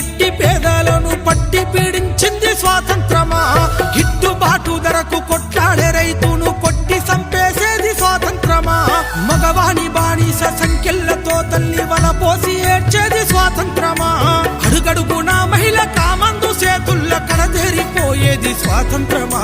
ఎట్టి పేదలను పట్టి పీడించింది స్వాతంత్రమా? గిట్టుబాటు ధరకు కొట్లాడే రైతును కొట్టి సంపేసేది స్వాతంత్రమా? మగవాణి బానిస సంఖ్యలతో తల్లి వల పోసి ఏడ్చేది స్వాతంత్రమా? అడుగడుగునా మహిళ కామందు చేతుల్ల కడదేరిపోయేది స్వాతంత్రమా?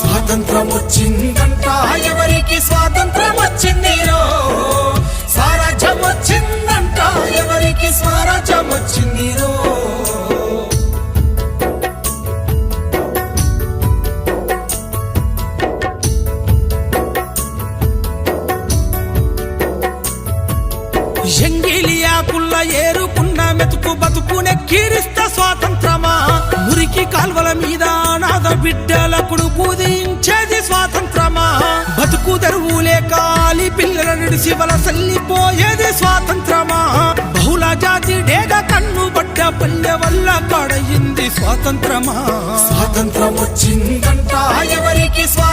స్వాతంత్రం వచ్చిందంట ఎవరికి స్వాతంత్రం వచ్చింది ఎంగిలియాకుల్ల ఏరుకున్న మెతుకు బతుకునే కీరిస్త స్వాతంత్రమా? మురికి కాల్వల మీద అనాథ బిడ్డలకు పూజించేది స్వాతంత్రమా? బతుకు తెరువు లేక ఆలి పిల్లల నిడిసి వలసల్లిపోయేది స్వాతంత్రమా? బహుళ జాతి డేగ కన్ను బడ్డ పల్లె వల్ల కడయింది స్వాతంత్రమా? స్వాతంత్రం వచ్చిందంట ఎవరికి స్వాతంత్రం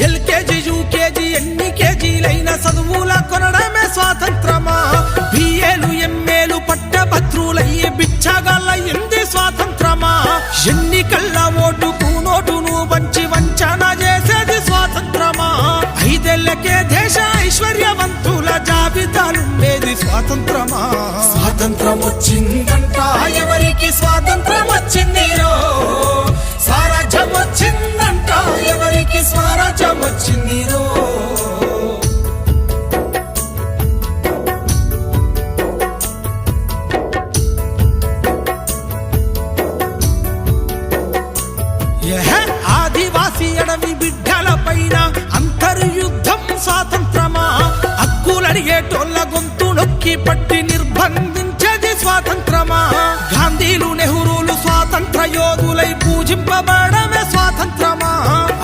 ఎల్కేజీ యూకేజీ ఎన్ని కేజీలైన చదువుల కొనడమే స్వాతంత్రమా? బిఏలు ఎంఏలు పట్టభద్రులయ్యి బిచ్చగాళ్ళయింది స్వాతంత్రమా? ఎన్నికల్ల ఓటుకు నోటును వంచి వంచన చేసేది స్వాతంత్రమా? ఐదేళ్ళకే దేశ ఐశ్వర్యవంతుల జాబితాలుండేది స్వాతంత్రమా? స్వాతంత్రం వచ్చింది పట్టి నిర్బంధించేది స్వాతంత్రమా? గాంధీలు నెహ్రూలు స్వాతంత్ర యోధులై పూజింపబడమే స్వాతంత్రమా?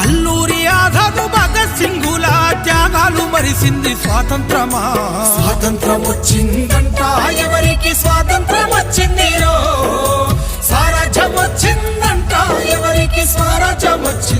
అల్లూరి ఆధాను భగత్ సింగుల త్యాగాలు మరిసింది స్వాతంత్రమా? స్వాతంత్రం వచ్చిందంట ఎవరికి స్వాతంత్రం వచ్చింది సారాజ్యం వచ్చిందంట ఎవరికి స్వరాజ్యం వచ్చింది